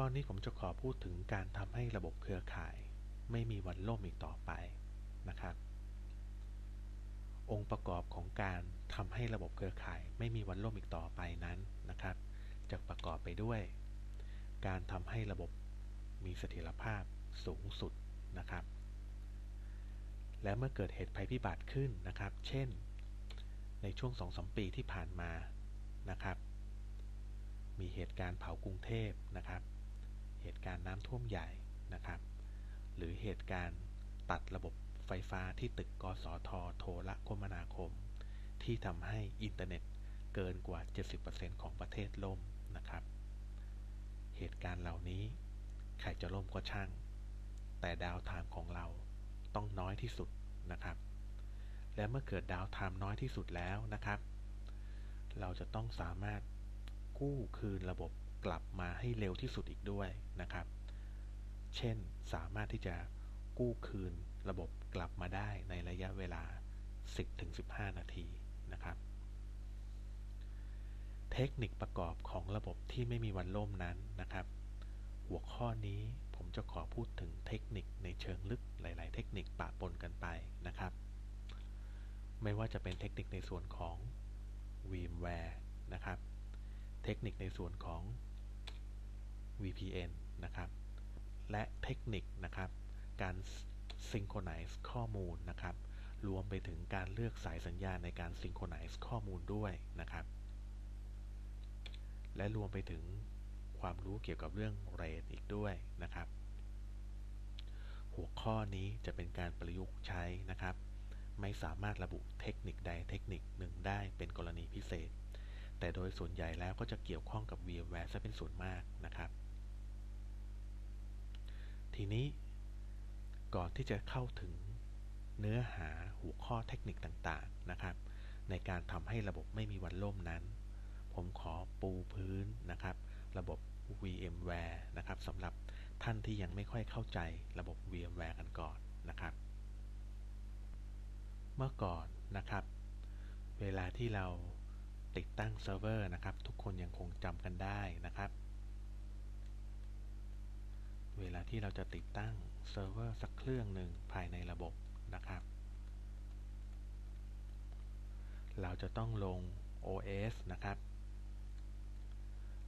ข้อนี้ผมจะขอพูดถึงการทำให้ระบบเครือข่าย ไม่มีวันล่มอีกต่อไปนะครับ องค์ประกอบของการทำให้ระบบเครือข่าย ไม่มีวันล่มอีกต่อไปนั้นนะครับจะประกอบไปด้วย การทำให้ระบบมีเสถียรภาพสูงสุดนะครับ และเมื่อเกิดเหตุภัยพิบัติขึ้นนะครับ เช่น ในช่วง2-3ปีที่ผ่านมานะครับ มีเหตุการณ์เผากรุงเทพนะครับ เหตุการณ์น้ำท่วมใหญ่นะครับ หรือเหตุการณ์ตัดระบบไฟฟ้าที่ตึกกสทโทรคมนาคม ที่ทำให้อินเทอร์เน็ตเกินกว่า 70%ของประเทศล่มนะครับ เหตุการณ์เหล่านี้ใครจะล่มก็ช่าง แต่ดาวไทม์ของเราต้องน้อยที่สุดนะครับ และเมื่อเกิดดาวไทม์น้อยที่สุดแล้วนะครับ เราจะต้องสามารถกู้คืนระบบ กลับมาให้เร็วที่สุดอีกด้วยนะครับ เช่นสามารถที่จะกู้คืนระบบกลับมาได้ในระยะเวลา 10-15 นาทีนะครับ เทคนิคประกอบของระบบที่ไม่มีวันล่มนั้นนะครับ หัวข้อนี้ผมจะขอพูดถึงเทคนิคในเชิงลึกหลาย ๆ เทคนิคปะปนกันไปนะครับ ไม่ว่าจะเป็นเทคนิคในส่วนของ VMware นะครับ เทคนิคในส่วนของ VPN นะครับ และเทคนิคนะครับ การซิงโครไนซ์ข้อมูลนะครับ รวมไปถึงการเลือกสายสัญญาณในการซิงโครไนซ์ข้อมูลด้วยนะครับ และรวมไปถึงความรู้เกี่ยวกับเรื่องเรทอีกด้วยนะครับ หัวข้อนี้จะเป็นการประยุกต์ใช้นะครับ ไม่สามารถระบุเทคนิคใดเทคนิคหนึ่งได้เป็นกรณีพิเศษ แต่โดยส่วนใหญ่แล้วก็จะเกี่ยวข้องกับ VMware ซะเป็นส่วนมากนะครับ ทีนี้ก่อนที่จะเข้าถึงเนื้อหาหัวข้อเทคนิคต่างๆนะครับ ในการทำให้ระบบไม่มีวันล่มนั้น ผมขอปูพื้นนะครับ ระบบ VMware นะครับสำหรับท่านที่ยังไม่ค่อยเข้าใจระบบ VMware กันก่อนนะครับ เมื่อก่อนนะครับ เวลาที่เราติดตั้งเซิร์ฟเวอร์นะครับ ทุกคนยังคงจำกันได้นะครับ เวลาที่เราจะติดตั้งเซิร์ฟเวอร์สักเครื่องหนึ่งภายในระบบนะครับ เราจะต้องลง OS นะครับ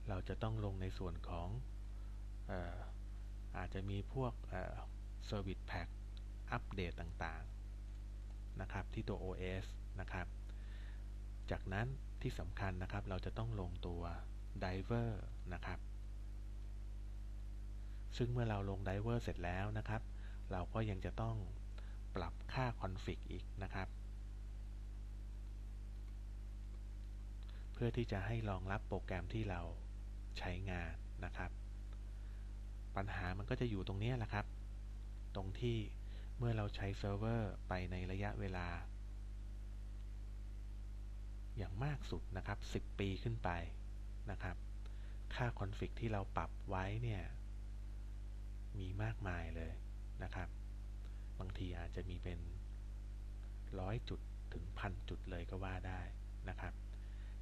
เราจะต้องลงในส่วนของอาอาจจะมีพวก Service Pack อัปเดตต่างๆนะครับที่ตัว OS นะครับ จากนั้นที่สำคัญนะครับเราจะต้องลงตัว Diver นะครับ ซึ่งเมื่อเราลง Diver เสร็จแล้วนะครับ เราก็ยังจะต้องปรับค่า config อีกนะครับ เพื่อที่จะให้รองรับโปรแกรมที่เราใช้งานนะครับ ปัญหามันก็จะอยู่ตรงนี้แหละครับ ตรงที่เมื่อเราใช้เซิร์ฟเวอร์ไปในระยะเวลา อย่างมากสุดนะครับ 10 ปีขึ้นไปนะครับ ค่าคอนฟิกที่เราปรับไว้เนี่ย มีมากมายเลยนะครับ บางทีอาจจะมีเป็นร้อยจุดถึงพันจุดเลยก็ว่าได้นะครับ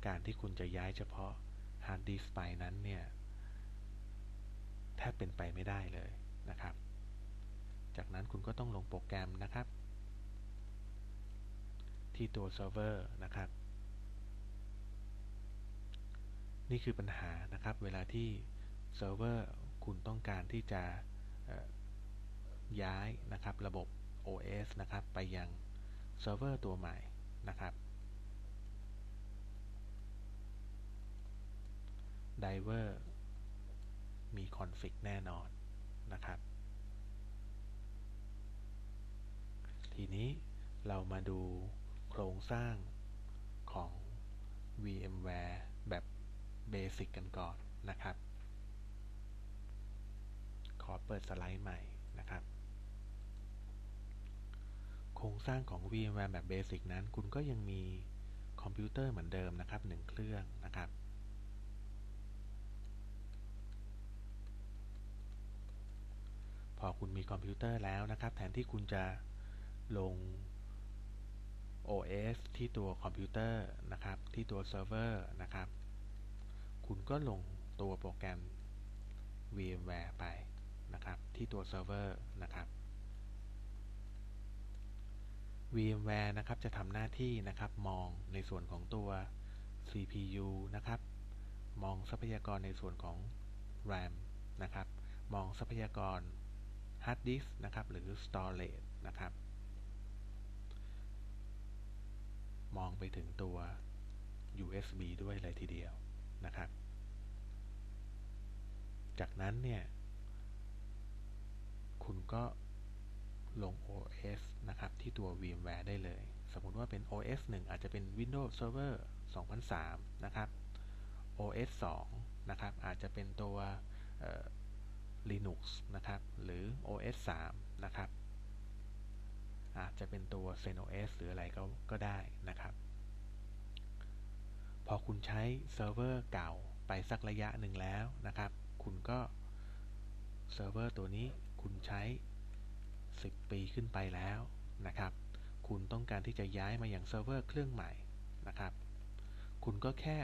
การที่คุณจะย้ายเฉพาะฮาร์ดดิสก์ไปนั้นเนี่ยแทบเป็นไปไม่ได้เลยนะครับ จากนั้นคุณก็ต้องลงโปรแกรมนะครับ ที่ตัวเซิร์ฟเวอร์นะครับ นี่คือปัญหานะครับ เวลาที่เซิร์ฟเวอร์คุณต้องการที่จะ ย้ายนะครับระบบ OS นะครับ ไปยังเซิร์ฟเวอร์ตัวใหม่นะครับ Diver มีคอนฟิกแน่นอนนะครับ ทีนี้เรามาดูโครงสร้างของ VMware แบบเบสิกกันก่อนนะครับ ขอเปิดสไลด์ใหม่นะครับ โครงสร้างของ VMware แบบเบสิกนั้น คุณก็ยังมีคอมพิวเตอร์เหมือนเดิมนะครับหนึ่งเครื่องนะครับพอคุณมีคอมพิวเตอร์แล้วนะครับ แทนที่คุณจะลง OS ที่ตัวคอมพิวเตอร์นะครับ ที่ตัวเซิร์ฟเวอร์นะครับ คุณก็ลงตัวโปรแกรม VMware ไป นะครับที่ตัวเซิร์ฟเวอร์นะครับ VMware นะครับจะทำหน้าที่นะครับมองในส่วนของตัว CPU นะครับ มองทรัพยากรในส่วนของ RAM นะครับ มองทรัพยากร Hard Disk นะครับ หรือ Storage นะครับ มองไปถึงตัว USB ด้วยเลยทีเดียวนะครับ จากนั้นเนี่ย คุณก็ลง OS นะครับ ที่ตัว VMware ได้เลย สมมุติว่าเป็น OS 1 อาจจะเป็น Windows Server 2003 นะครับ OS 2 นะครับ อาจจะเป็นตัว Linux นะครับ หรือ OS 3 นะครับ อาจจะเป็นตัว ZenOS หรืออะไรก็ก็ได้นะครับ พอคุณใช้เซิร์ฟเวอร์เก่าไปสักระยะหนึ่งแล้วนะครับ คุณก็เซิร์ฟเวอร์ตัวนี้ คุณใช้ 10 ปีขึ้นไปแล้วนะครับ คุณต้องการที่จะย้ายมาอย่างเซิร์ฟเวอร์เครื่องใหม่นะครับ คุณก็แค่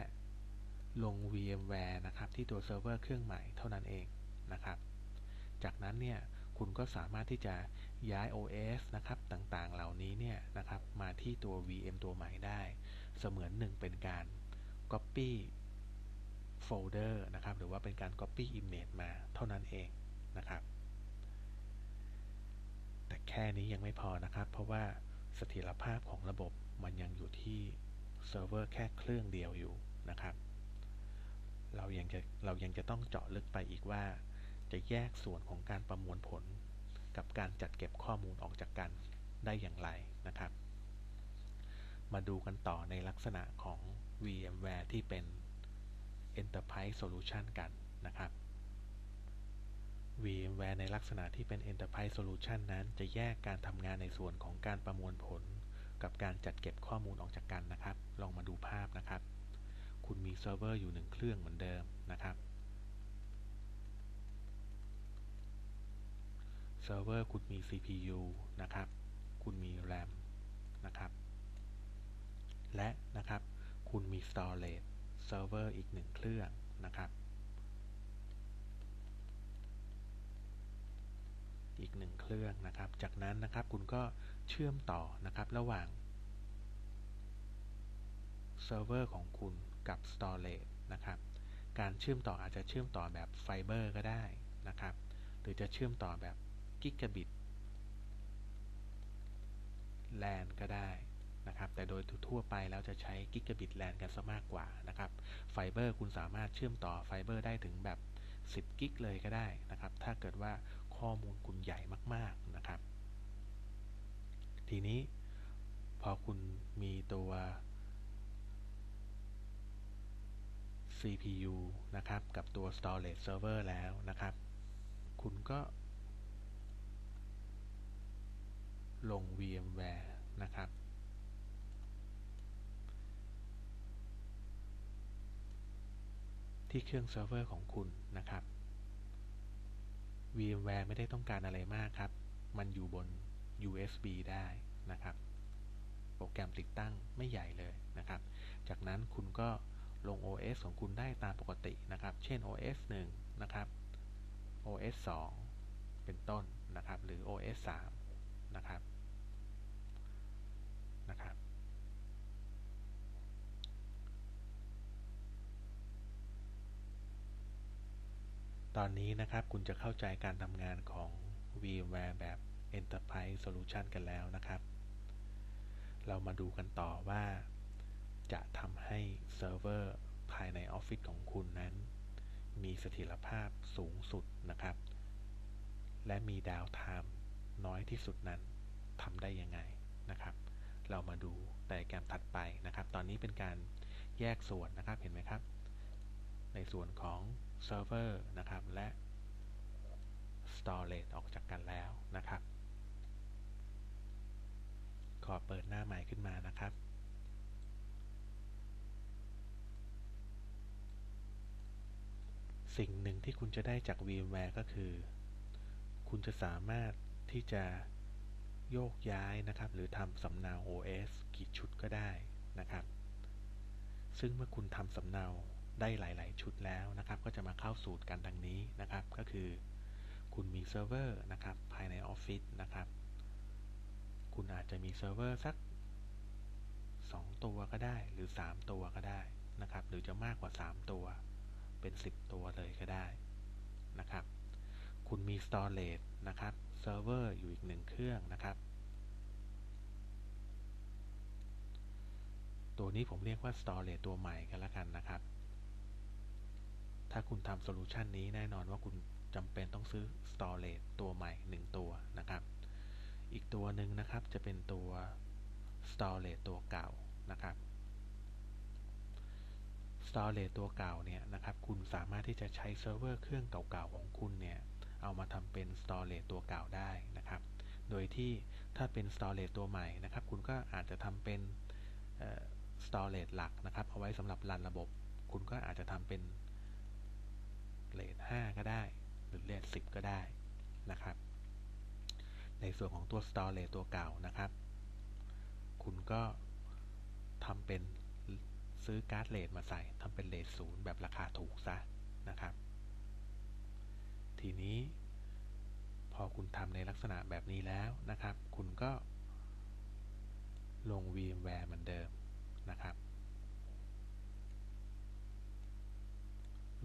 ลง VMware นะครับ ที่ตัวเซิร์ฟเวอร์เครื่องใหม่เท่านั้นเองนะครับ จากนั้นเนี่ยคุณก็สามารถที่จะย้าย OS นะครับต่างๆ เหล่านี้เนี่ยนะครับมาที่ตัว VM ตัวใหม่ได้ เสมือนหนึ่งเป็นการ Copy Folder นะครับ หรือว่าเป็นการ Copy Image มาเท่านั้นเองนะครับ แต่แค่นี้ยังไม่พอนะครับ เพราะว่าเสถียรภาพของระบบมันยังอยู่ที่เซิร์ฟเวอร์แค่เครื่องเดียวอยู่นะครับ เรายังจะเรายังจะต้องเจาะลึกไปอีกว่า จะแยกส่วนของการประมวลผล กับการจัดเก็บข้อมูลออกจากกันได้อย่างไรนะครับ มาดูกันต่อในลักษณะของ VMware ที่เป็น Enterprise Solution กันนะครับ VMware ในลักษณะที่เป็น Enterprise Solution นั้น จะแยกการทำงานในส่วนของการประมวลผล กับการจัดเก็บข้อมูลออกจากกันนะครับ ลองมาดูภาพนะครับ คุณมีเซิร์ฟเวอร์อยู่หนึ่งเครื่องเหมือนเดิมนะครับ เซิร์ฟเวอร์คุณมี CPU นะครับ คุณมี RAM นะครับ และนะครับ คุณมี Storage เซิร์ฟเวอร์อีกหนึ่งเครื่องนะครับ กหนึ่งเครื่องนะครับ จากนั้นนะครับคุณก็เชื่อมต่อนะครับระหว่างเซิร์ฟเวอร์ของคุณกับ Storage นะครับ การเชื่อมต่ออาจจะเชื่อมต่อแบบไฟเบอร์ก็ได้นะครับ หรือจะเชื่อมต่อแบบกิกะบิตแลนก็ได้นะครับ แต่โดยทั่วไปแล้วจะใช้กิกะบิตแลนกันซะมากกว่านะครับ ไฟเบอร์คุณสามารถเชื่อมต่อไฟเบอร์ได้ถึงแบบ 10 กิกเลยก็ได้นะครับ ถ้าเกิดว่า ข้อมูลคุณใหญ่มาก ๆนะครับ ทีนี้พอคุณมีตัว CPU นะครับ กับตัว storage server แล้วนะครับ คุณก็ ลง VMware นะครับ ที่เครื่องเซิร์ฟเวอร์ของคุณนะครับ VMware ไม่ได้ต้องการอะไรมากครับ มันอยู่บน USB ได้นะครับ โปรแกรมติดตั้งไม่ใหญ่เลยนะครับ จากนั้นคุณก็ลง OS ของคุณได้ตามปกตินะครับ เช่น OS 1 นะครับ OS 2 เป็นต้นนะครับ หรือ OS 3 นะครับ นะครับ ตอนนี้นะครับคุณจะเข้าใจการทำงานของ VMware แบบ Enterprise Solution กันแล้วนะครับ เรามาดูกันต่อว่า จะทำให้เซิร์ฟเวอร์ภายในออฟฟิศของคุณนั้น มีเสถียรภาพสูงสุดนะครับ และมีดาวไทม์น้อยที่สุดนั้นทำได้ยังไงนะครับ เรามาดูไดอะแกรมถัดไปนะครับ ตอนนี้เป็นการแยกส่วนนะครับเห็นไหมครับ ในส่วนของ เซิร์ฟเวอร์นะครับ และ storage ออกจากกันแล้วนะครับ ขอเปิดหน้าใหม่ขึ้นมานะครับ สิ่งหนึ่งที่คุณจะได้จาก VMware ก็คือ คุณจะสามารถที่จะโยกย้ายนะครับ หรือทำสำเนา OS กี่ชุดก็ได้นะครับ ซึ่งเมื่อคุณทำสำเนา ได้หลาย ๆ ชุดแล้วนะครับ ก็จะมาเข้าสูตรกันดังนี้นะครับ ก็คือ คุณมีเซิร์ฟเวอร์นะครับ ภายในออฟฟิศนะครับ คุณอาจจะมีเซิร์ฟเวอร์สัก 2 ตัวก็ได้หรือ 3 ตัวก็ได้นะครับ หรือจะมากกว่า 3 ตัว เป็น 10 ตัวเลยก็ได้นะครับ คุณมี storage นะครับเซิร์ฟเวอร์อยู่อีกหนึ่งเครื่องนะครับ ตัวนี้ผมเรียกว่า storage ตัวใหม่กันแล้วกันนะครับ ถ้าคุณทำโซลูชันนี้แน่นอนว่าคุณจำเป็นต้องซื้อ storage ตัวใหม่ 1 ตัวนะครับ อีกตัวหนึ่งนะครับจะเป็นตัว storage ตัวเก่านะครับ storage ตัวเก่าเนี่ยนะครับ คุณสามารถที่จะใช้เซิร์ฟเวอร์เครื่องเก่าๆของคุณเนี่ย เอามาทำเป็น storage ตัวเก่าได้นะครับ โดยที่ถ้าเป็น storage ตัวใหม่นะครับ คุณก็อาจจะทำเป็น storage หลักนะครับ เอาไว้สำหรับรันระบบ คุณก็อาจจะทำเป็น เลท5ก็ได้ หรือเลท10 ก็ได้นะครับ ในส่วนของตัว storage ตัวเก่านะครับ คุณก็ทำเป็นซื้อการ์ดเลทมาใส่ทำเป็นเลทศูนย์แบบราคาถูกซะนะครับ ทีนี้พอคุณทำในลักษณะแบบนี้แล้วนะครับ คุณก็ลง VMware เหมือนเดิมนะครับ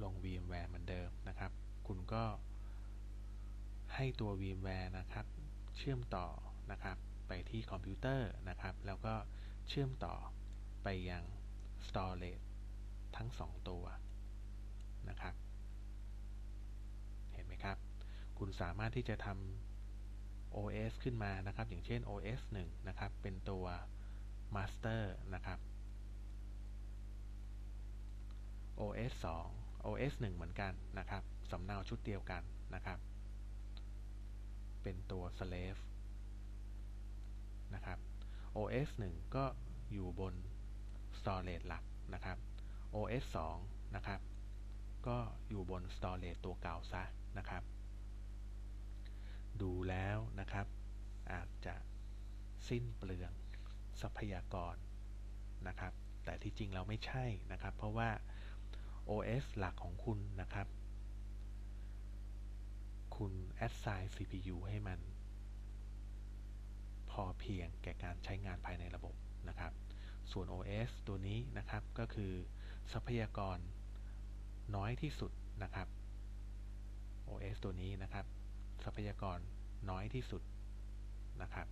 ลง VMware เหมือนเดิมนะครับ คุณก็ให้ตัว VMware นะครับ เชื่อมต่อนะครับ ไปที่คอมพิวเตอร์นะครับ แล้วก็เชื่อมต่อไปยัง storage ทั้ง 2 ตัวนะครับ เห็นไหมครับ คุณสามารถที่จะทำ OS ขึ้นมานะครับ อย่างเช่น OS 1 นะครับ เป็นตัว Master นะครับ OS 2 OS 1 เหมือนกันนะครับสำเนาชุดเดียวกันนะครับ เป็นตัว Slave นะครับ OS 1 ก็อยู่บน storage หลักนะครับ OS 2 นะครับ ก็อยู่บน storage ตัวเก่าซะนะครับ ดูแล้วนะครับ อาจจะสิ้นเปลืองทรัพยากรนะครับ แต่ที่จริงเราไม่ใช่นะครับ เพราะว่า OS หลักของคุณนะครับ คุณ assign CPU ให้มัน พอเพียงแก่การใช้งานภายในระบบนะครับ ส่วน OS ตัวนี้นะครับก็คือทรัพยากรน้อยที่สุดนะครับ OS ตัวนี้นะครับ ทรัพยากรน้อยที่สุดนะครับ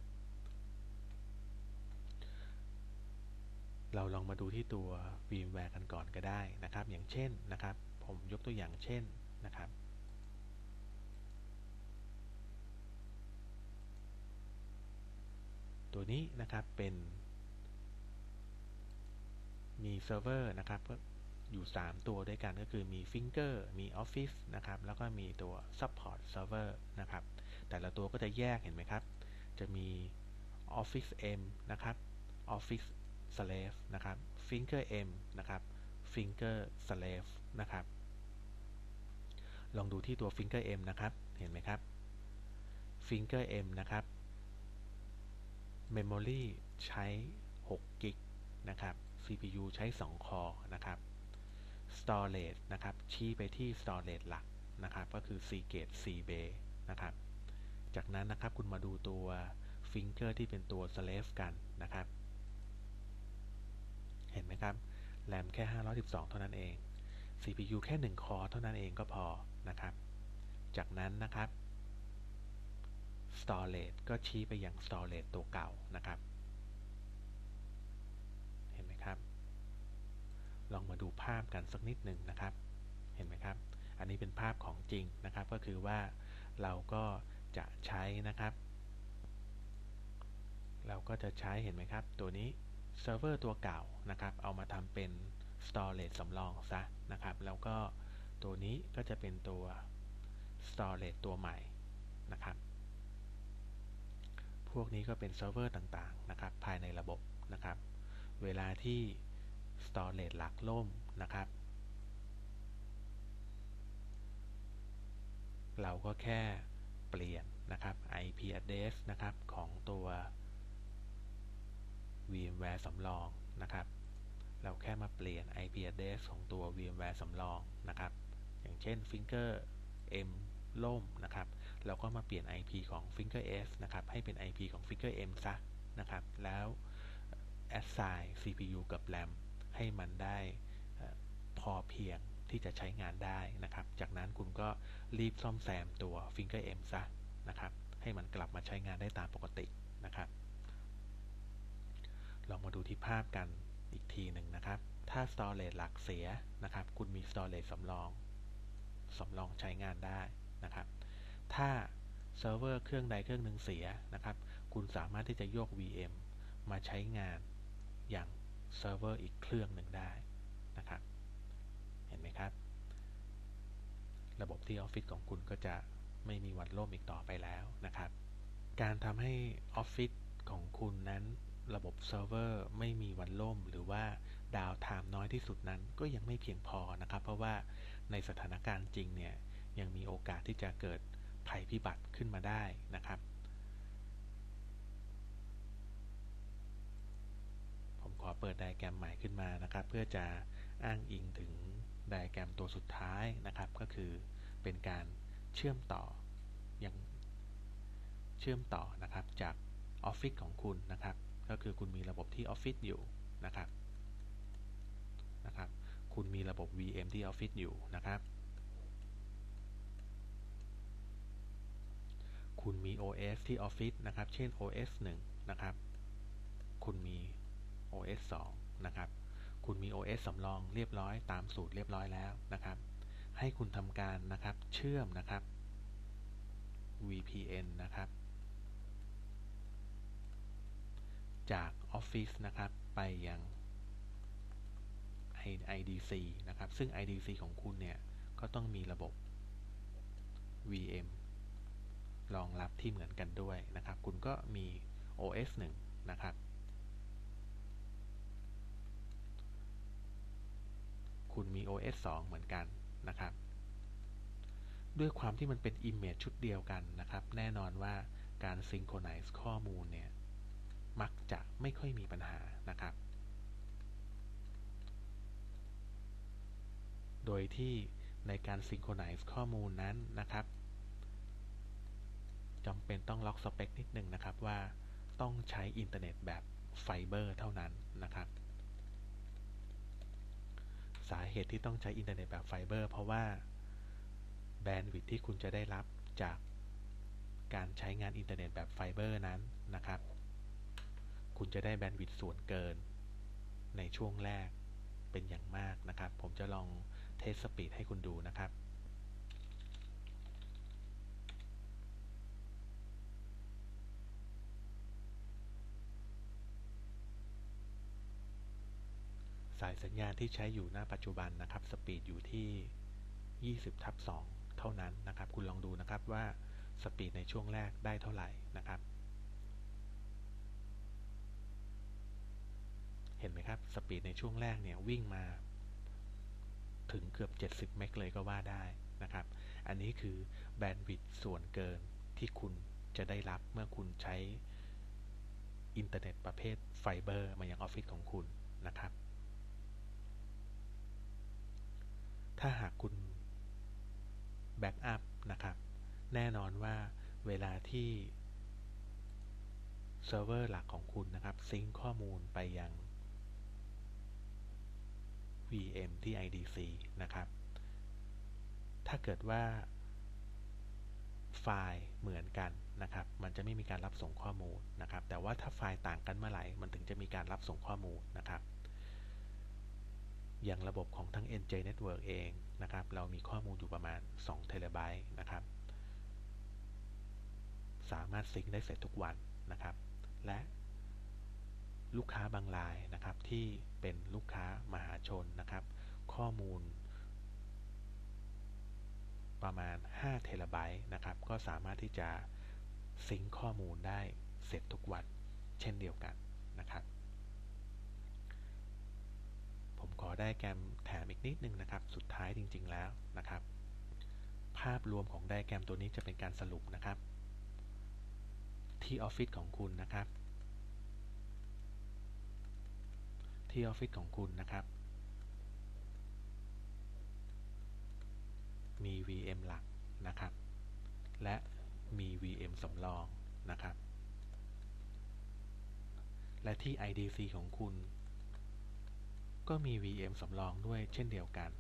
เราลองมาดูที่ตัว VMware กันก่อนก็ได้นะครับ อย่างเช่นนะครับ ผมยกตัวอย่างเช่นนะครับ ตัวนี้นะครับเป็น มีเซิร์ฟเวอร์นะครับอยู่ 3 ตัวด้วยกันก็คือมี Finger มี Office นะครับ แล้วก็มีตัว Support Server นะครับ แต่ละตัวก็จะแยกเห็นไหมครับ จะมี Office M นะครับ Office Slave นะครับ Finger M นะครับ Finger Slave นะครับ ลองดูที่ตัว Finger M นะครับ เห็นไหมครับ Finger M นะครับ Memory ใช้ 6 กิกนะครับ CPU ใช้ 2 คอนะครับ storage นะครับ ชี้ไปที่ storage หลักนะครับ ก็คือ Seagate C-Bay นะครับ จากนั้นนะครับคุณมาดูตัว Finger ที่เป็นตัว Slave กันนะครับ เห็นไหมครับ แรมแค่ 512 เท่านั้นเอง CPU แค่ 1 คอเท่านั้นเองก็พอนะครับ จากนั้นนะครับ storage ก็ชี้ไปยัง storage ตัวเก่านะครับ เห็นไหมครับ ลองมาดูภาพกันสักนิดหนึ่งนะครับ เห็นไหมครับ อันนี้เป็นภาพของจริงนะครับ ก็คือว่าเราก็จะใช้นะครับ เราก็จะใช้เห็นไหมครับ ตัวนี้ เซิร์ฟเวอร์ตัวเก่านะครับ เอามาทำเป็น storage สำรองซะนะครับ แล้วก็ตัวนี้ก็จะเป็นตัว storage ตัวใหม่นะครับ พวกนี้ก็เป็นเซิร์ฟเวอร์ต่างๆนะครับ ภายในระบบนะครับ เวลาที่ storage หลักล่มนะครับ เราก็แค่เปลี่ยนนะครับ IP address นะครับของตัว VMware สำรองนะครับ เราแค่มาเปลี่ยน IP address ของตัว VMware สำรองนะครับ อย่างเช่น Finger M ล่มนะครับ เราก็มาเปลี่ยน IP ของ Finger S นะครับ ให้เป็น IP ของ Finger M ซะนะครับ แล้ว assign CPU กับ RAM ให้มันได้พอเพียงที่จะใช้งานได้นะครับ จากนั้นคุณก็รีบซ่อมแซมตัว Finger M ซะนะครับ ให้มันกลับมาใช้งานได้ตามปกตินะครับ ลองมาดู ที่ภาพกันอีกทีหนึ่งนะครับ ถ้า storage หลักเสียนะครับ คุณมี storage สำรองสำรองใช้งานได้นะครับ ถ้าเซิร์ฟเวอร์เครื่องใดเครื่องหนึ่งเสียนะครับ คุณสามารถที่จะโยก VM มาใช้งานอย่างเซิร์ฟเวอร์อีกเครื่องหนึ่งได้นะครับ เห็นไหมครับ ระบบที่ออฟฟิศของคุณก็จะไม่มีวันล่มอีกต่อไปแล้วนะครับ การทำให้ออฟฟิศของคุณนั้น ระบบเซิร์ฟเวอร์ไม่มีวันล่ม หรือว่าดาวไทม์น้อยที่สุดนั้นก็ยังไม่เพียงพอนะครับ เพราะว่าในสถานการณ์จริงเนี่ยยังมีโอกาสที่จะเกิดภัยพิบัติขึ้นมาได้นะครับ ผมขอเปิดไดแกรมใหม่ขึ้นมานะครับ เพื่อจะอ้างอิงถึงไดแกรมตัวสุดท้ายนะครับ ก็คือเป็นการเชื่อมต่อยังเชื่อมต่อนะครับจากออฟฟิศของคุณนะครับ ก็คือคุณมีระบบที่ออฟฟิศอยู่นะครับนะครับ คุณมีระบบ VM ที่ออฟฟิศอยู่นะครับ คุณมี OS ที่ออฟฟิศนะครับ เช่น OS 1 นะครับ คุณมี OS 2 นะครับ คุณมี OS สำรองเรียบร้อยตามสูตรเรียบร้อยแล้วนะครับ ให้คุณทำการนะครับเชื่อมนะครับ VPN นะครับ จาก Office นะครับ ไปยัง IDC นะครับ ซึ่ง IDC ของคุณเนี่ย ก็ต้องมีระบบ VM รองรับที่เหมือนกันด้วยนะครับ คุณก็มี OS 1 นะครับ คุณมี OS 2 เหมือนกันนะครับ ด้วยความที่มันเป็น Image ชุดเดียวกันนะครับ แน่นอนว่าการ Synchronize ข้อมูลเนี่ย มักจะไม่ค่อยมีปัญหานะครับ โดยที่ในการ Synchronize ข้อมูลนั้นนะครับจำเป็นต้องล็อกสเปคนิดนึงนะครับว่าต้องใช้อินเทอร์เน็ตแบบไฟเบอร์เท่านั้นนะครับ สาเหตุที่ต้องใช้อินเทอร์เน็ตแบบไฟเบอร์เพราะว่าแบนด์วิดท์ที่คุณจะได้รับจากการใช้งานอินเทอร์เน็ตแบบไฟเบอร์นั้นนะครับ คุณจะได้แบนด์วิดท์ส่วนเกิน ในช่วงแรกเป็นอย่างมากนะครับ ผมจะลองเทสสปีดให้คุณดูนะครับสายสัญญาณที่ใช้อยู่ณปัจจุบันนะครับ สปีดอยู่ที่ 20ทับ2เท่านั้นนะครับ คุณลองดูนะครับว่าสปีดในช่วงแรกได้เท่าไหร่นะครับ ห็นไหมครับ สปีดในช่วงแรกเนี่ยวิ่งมา ถึงเกือบ 70 เมกเลยก็ว่าได้นะครับ อันนี้คือแบนด์วิดต์ส่วนเกินที่คุณจะได้รับเมื่อคุณใช้อินเทอร์เน็ตประเภทไฟเบอร์มายังออฟฟิศของคุณนะครับ ถ้าหากคุณแบ็กอัพนะครับ แน่นอนว่าเวลาที่เซิร์ฟเวอร์หลักของคุณนะครับ ซิงข้อมูลไปยัง VM ที่ IDC นะครับ ถ้าเกิดว่าไฟล์เหมือนกันนะครับ มันจะไม่มีการรับส่งข้อมูลนะครับ แต่ว่าถ้าไฟล์ต่างกันเมื่อไหร่ มันถึงจะมีการรับส่งข้อมูลนะครับ อย่างระบบของทั้ง NJ Network เองนะครับ เรามีข้อมูลอยู่ประมาณ2เทราไบต์นะครับ สามารถซิงค์ได้เสร็จทุกวันนะครับ และ ลูกค้าบางรายนะครับที่เป็นลูกค้ามหาชนนะครับ ข้อมูล ประมาณ 5 เทราไบต์นะครับ ก็สามารถที่จะซิงค์ข้อมูลได้เสร็จทุกวัน เช่นเดียวกันนะครับ ผมขอได้แกรมแถมอีกนิดนึงนะครับ สุดท้ายจริง ๆ แล้วนะครับ ภาพรวมของไดแกรมตัวนี้จะเป็นการสรุปนะครับ ที่ออฟฟิศของคุณนะครับ ที่ออฟฟิศของคุณนะครับ มี VM หลักนะครับ และมี VM สำรองนะครับ และที่ IDC ของคุณ ก็มี VM สำรองด้วยเช่นเดียวกัน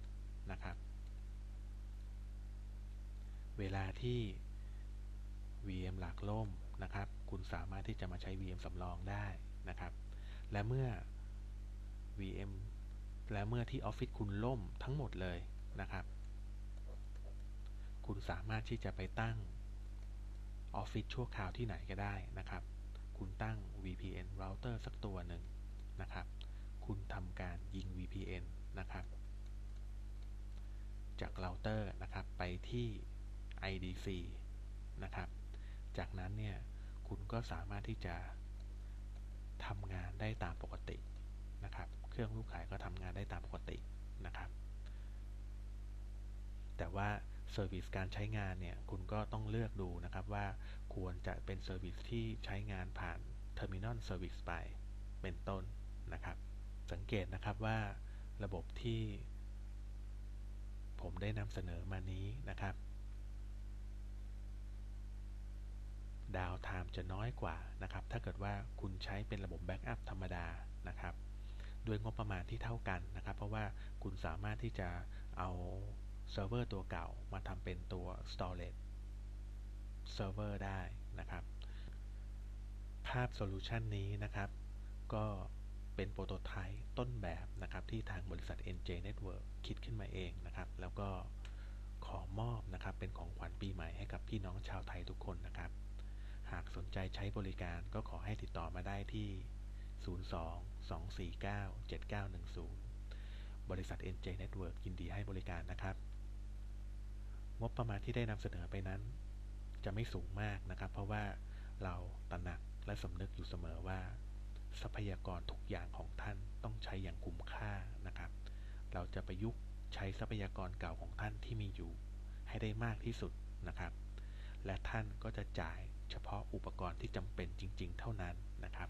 นะครับ เวลาที่ VM หลักล่มนะครับ คุณสามารถที่จะมาใช้ VM สำรองได้นะครับ และเมื่อ VM และเมื่อที่ออฟฟิศคุณล่มทั้งหมดเลยนะครับ คุณสามารถที่จะไปตั้งออฟฟิศชั่วคราวที่ไหนก็ได้นะครับ คุณตั้ง VPN router สักตัวหนึ่งนะครับ คุณทำการยิง VPN นะครับ จากเราเตอร์นะครับไปที่ IDC นะครับ จากนั้นเนี่ยคุณก็สามารถที่จะทำงานได้ตามปกตินะครับ เครื่องลูกขายก็ทำงานได้ตามปกตินะครับ แต่ว่าเซอร์วิสการใช้งานเนี่ย คุณก็ต้องเลือกดูนะครับว่าควรจะเป็นเซอร์วิสที่ใช้งานผ่าน Terminal Service ไปเป็นต้นนะครับ สังเกตนะครับว่าระบบที่ ผมได้นำเสนอมานี้นะครับดาวไทม์จะน้อยกว่านะครับ ถ้าเกิดว่าคุณใช้เป็นระบบแบ็กอัพธรรมดานะครับ ด้วยงบประมาณที่เท่ากันนะครับ เพราะว่าคุณสามารถที่จะเอาเซิร์ฟเวอร์ตัวเก่ามาทำเป็นตัว storage server ได้นะครับ ภาพโซลูชันนี้นะครับ ก็เป็นโปรโตไทป์ต้นแบบนะครับ ที่ทางบริษัท NJ Network คิดขึ้นมาเองนะครับ แล้วก็ขอมอบนะครับ เป็นของขวัญปีใหม่ให้กับพี่น้องชาวไทยทุกคนนะครับ หากสนใจใช้บริการก็ขอให้ติดต่อมาได้ที่ 02-249-7910 บริษัท NJ Network ยินดีให้บริการนะครับ งบประมาณที่ได้นำเสนอไปนั้น จะไม่สูงมากนะครับ เพราะว่าเราตระหนักและสำนึกอยู่เสมอว่า ทรัพยากรทุกอย่างของท่านต้องใช้อย่างคุ้มค่านะครับ เราจะประยุกต์ใช้ทรัพยากรเก่าของท่านที่มีอยู่ ให้ได้มากที่สุดนะครับ และท่านก็จะจ่ายเฉพาะอุปกรณ์ที่จำเป็นจริง ๆ เท่านั้นนะครับ